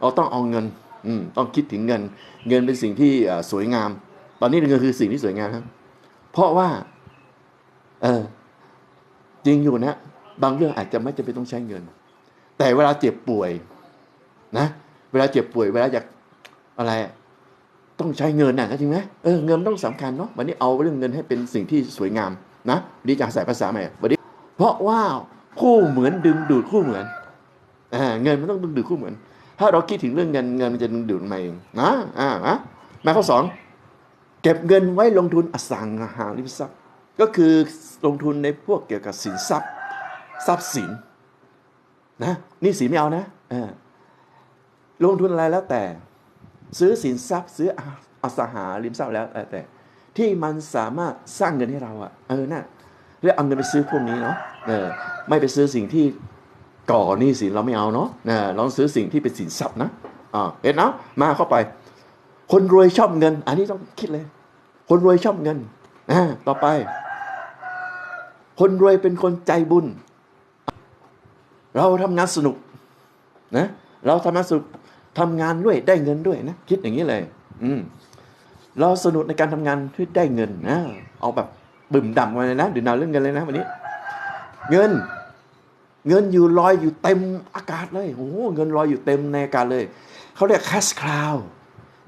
เราต้องเอาเงินอืมต้องคิดถึงเงิน เงินเป็นสิ่งที่สวยงาม ตอนนี้เงินคือสิ่งที่สวยงามครับ เพราะว่า เออจริงอยู่นะบางเรื่องอาจจะไม่จำเป็นต้องใช้เงิน แต่เวลาเจ็บป่วย นะ เวลาเจ็บป่วย เวลาอยากอะไร ต้องใช้เงินน่ะจริงไหมเออเงินต้องสำคัญเนาะวันนี้เอาเรื่องเงินให้เป็นสิ่งที่สวยงามนะวันนี้จะใส่ภาษาใหม่วันนี้เพราะว่าคู่เหมือนดึงดูดคู่เหมือนอ่าเงินมันต้องดึงดูดคู่เหมือน ถ้าเราคิดถึงเรื่องเงินเงินมันจะดึงดูดมาเองนะอ่านะมาข้อสองเก็บเงินไว้ลงทุนอสังหาริมทรัพย์ ก็คือลงทุนในพวกเกี่ยวกับสินทรัพย์ ทรัพย์สินนะนี่สีไม่เอานะเออลงทุนอะไรแล้วแต่ ซื้อสินทรัพย์ ซื้ออสังหาริมทรัพย์แล้วแต่ ที่มันสามารถสร้างเงินให้เราอะเออน่ะเรียกเอาเงินไปซื้อพวกนี้เนาะเออไม่ไปซื้อสิ่งที่ ก่อหนี้สินเราไม่เอาเนาะเออเราซื้อสิ่งที่เป็นสินทรัพย์นะอ่าเห็นเนาะมาเข้าไป คนรวยชอบเงิน อันนี้ต้องคิดเลย คนรวยชอบเงินอ่าต่อไป คนรวยเป็นคนใจบุญ เราทำงานสนุกนะเราทำงานสนุกทำงานด้วยได้เงินด้วยนะคิดอย่างนี้เลย อืมเราสนุกในการทำงานที่ได้เงินนะเอาแบบบึ่มดำมาเลยนะดื่มด่าเรื่องเงินเลยนะวันนี้ เงิน เงินอยู่ลอยอยู่เต็มอากาศเลยโอ้เงินลอยอยู่เต็มในอากาศเลยเขาเรียก cash cloud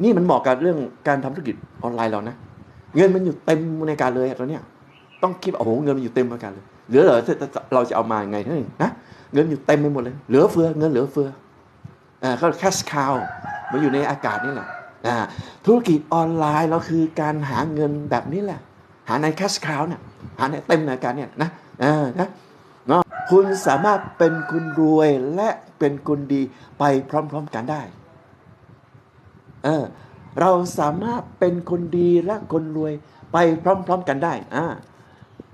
นี่มันเหมาะกับเรื่องการทำธุรกิจออนไลน์เรานะเงินมันอยู่เต็มในอากาศเลยตอนเนี้ยต้องคิดว่าโอ้โหเงินมันอยู่เต็มในอากาศเลยเหลือเหรอเราจะเอามาไงเท่นั้นนะเงินอยู่เต็มไปหมดเลย เหลือเฟือเงินเหลือเฟืออ่าเขา cash cow มันอยู่ในอากาศนี่แหละอ่าธุรกิจออนไลน์เราคือการหาเงินแบบนี้แหละ หาใน cash cow เนี่ยหาในเต็มในอากาศเนี่ยนะอ่านะ เนาะคุณสามารถเป็นคุณรวยและเป็นคนดีไปพร้อม ๆกันได้เออเราสามารถเป็นคนดีและคนรวยไปพร้อม ๆกันได้อ่า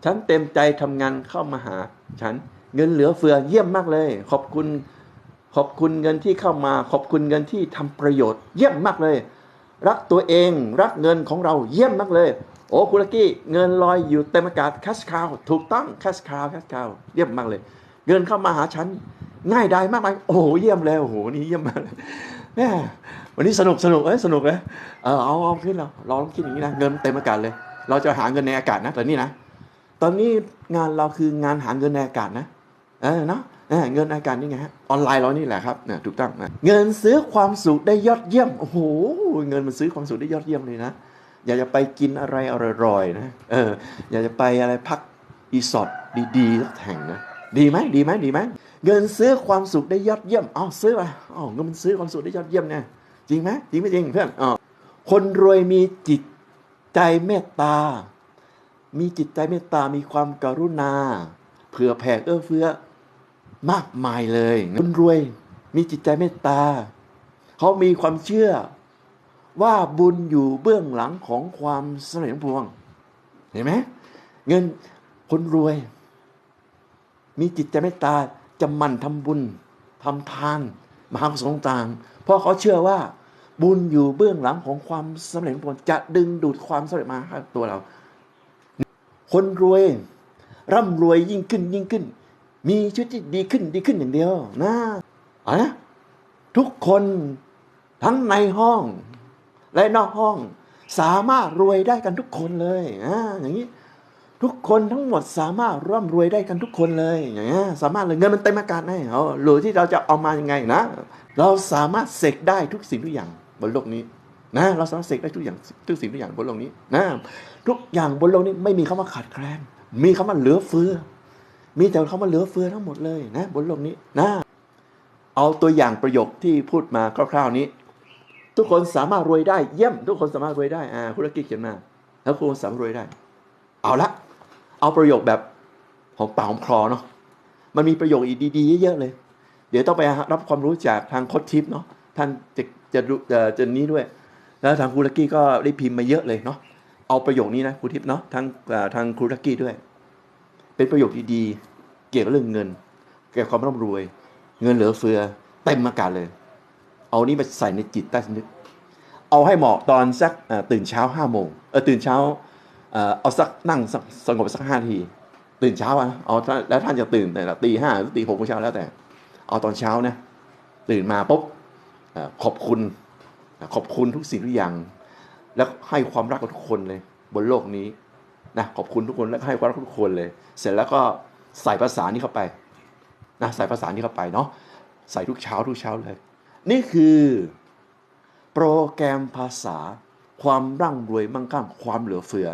ฉันเต็มใจทำงานเข้ามาหา ฉันเงินเหลือเฟือเยี่ยมมากเลย ขอบคุณ ขอบคุณเงินที่เข้ามา ขอบคุณเงินที่ทำประโยชน์ เยี่ยมมากเลย รักตัวเองรักเงินของเราเยี่ยมมากเลย โอ้คุณลักกี้เงินลอยอยู่เต็มอากาศแคชคาวถูกต้องแคชคาวแคชคาวเยี่ยมมากเลย เงินเข้ามาหาฉันง่ายได้มากไหมโอ้โหเยี่ยมเลยโอ้โหนี่เยี่ยมมากเลยแม่วันนี้สนุกสนุกเอ้ยสนุกเลยเออเอาเอาขึ้นเราเราต้องคิดอย่างนี้นะเงินเต็มอากาศเลย เราจะหาเงินในอากาศนะต่นี่นะตอนนี้งานเราคืองานหาเงินในอากาศนะเออเนาะเออเงินในอากาศนี่ไงฮะออนไลน์เรานี่แหละครับเนี่ยถูกต้องนะเงินซื้อความสุขได้ยอดเยี่ยมโอ้โหเงินมันซื้อความสุขได้ยอดเยี่ยมเลยนะ อยากจะไปกินอะไรอร่อยๆนะเอออยากจะไปอะไรพักรีสอร์ทดีๆสักแห่งนะดีไหมดีไหมดีไหมเงินซื้อความสุขได้ยอดเยี่ยมอ๋อซื้อไปอ๋อเงินมันซื้อความสุขได้ยอดเยี่ยมเนี่ยจริงไหมจริงไม่จริงเพื่อนอ๋อคนรวยมีจิตใจเมตตา มีจิตใจเมตตา มีความกรุณา เผื่อแผ่เอื้อเฟื้อมากมายเลย คนรวยมีจิตใจเมตตา เขามีความเชื่อ ว่าบุญอยู่เบื้องหลังของความสำเร็จทั้งปวง เห็นไหมเงินคนรวย มีจิตใจเมตตาจะมั่นทำบุญทำทานมหากุศลต่างๆเพราะเขาเชื่อว่าบุญอยู่เบื้องหลังของความสำเร็จทั้งปวงจะดึงดูดความสำเร็จมาหาตัวเรา คนรวย ร่ำรวยยิ่งขึ้นยิ่งขึ้น มีชีวิตที่ดีขึ้นดีขึ้นอย่างเดียวนะอานะทุกคนทั้งในห้อง และนอกห้องสามารถรวยได้กันทุกคนเลยอ่าอย่างนี้ทุกคนทั้งหมดสามารถร่ำรวยได้กันทุกคนเลยอย่างเงี้ยสามารถเลยเงินมันเต็มอากาศให้เอาหรือที่เราจะเอามายังไงนะ เราสามารถเสกได้ทุกสิ่งทุกอย่างบนโลกนี้นะเราสามารถเสกได้ทุกอย่างทุกสิ่งทุกอย่างบนโลกนี้นะทุกอย่างบนโลกนี้ไม่มีคำว่าขาดแคลนมีคำว่าเหลือเฟือ มีแต่คำว่าเหลือเฟือทั้งหมดเลยนะบนโลกนี้นะเอาตัวอย่างประโยคที่พูดมาคร่าวๆนี้ ทุกคนสามารถรวยได้ เยี่ยม ทุกคนสามารถรวยได้อ่าคุณลักกี้เขียนมาแล้วคุณสามารถรวยได้ เอาละ เอาประโยคแบบของปากของคลอเนาะมันมีประโยคอีกดีๆเยอะๆเลย เดี๋ยวต้องไปรับความรู้จากทางโคดทิปเนาะท่านจะจะจะจะนี้ด้วย แล้วทางครูลักกี้ก็ได้พิมพ์มาเยอะเลยเนาะเอาประโยคนี้นะครูทิพย์เนาะทางทางครูลักกี้ด้วย เป็นประโยคดีๆเกี่ยวกับเรื่องเงิน เกี่ยวกับความร่ำรวย เงินเหลือเฟือเต็มอากาศเลย เอานี้มาใส่ในจิตใต้สำนึก เอาให้เหมาะตอนสักตื่นเช้าห้าโมงเออตื่นเช้าเอาสักนั่งสงบสักห้าที ตื่นเช้าอะเอาแล้วท่านจะตื่นแต่ตีห้าหรือตีหกโมงเช้าแล้วแต่ เอาตอนเช้านะตื่นมาปุ๊บขอบคุณขอบคุณทุกสิ่งทุกอย่าง แล้วให้ความรักกับทุกคนเลย บนโลกนี้นะขอบคุณทุกคนแล้วให้ความรักทุกคนเลย เสร็จแล้วก็ใส่ภาษานี้เข้าไปนะใส่ภาษานี้เข้าไปเนาะใส่ทุกเช้าทุกเช้าเลย นี่คือโปรแกรมภาษาความร่ำรวยมั่งคั่งความเหลือเฟือ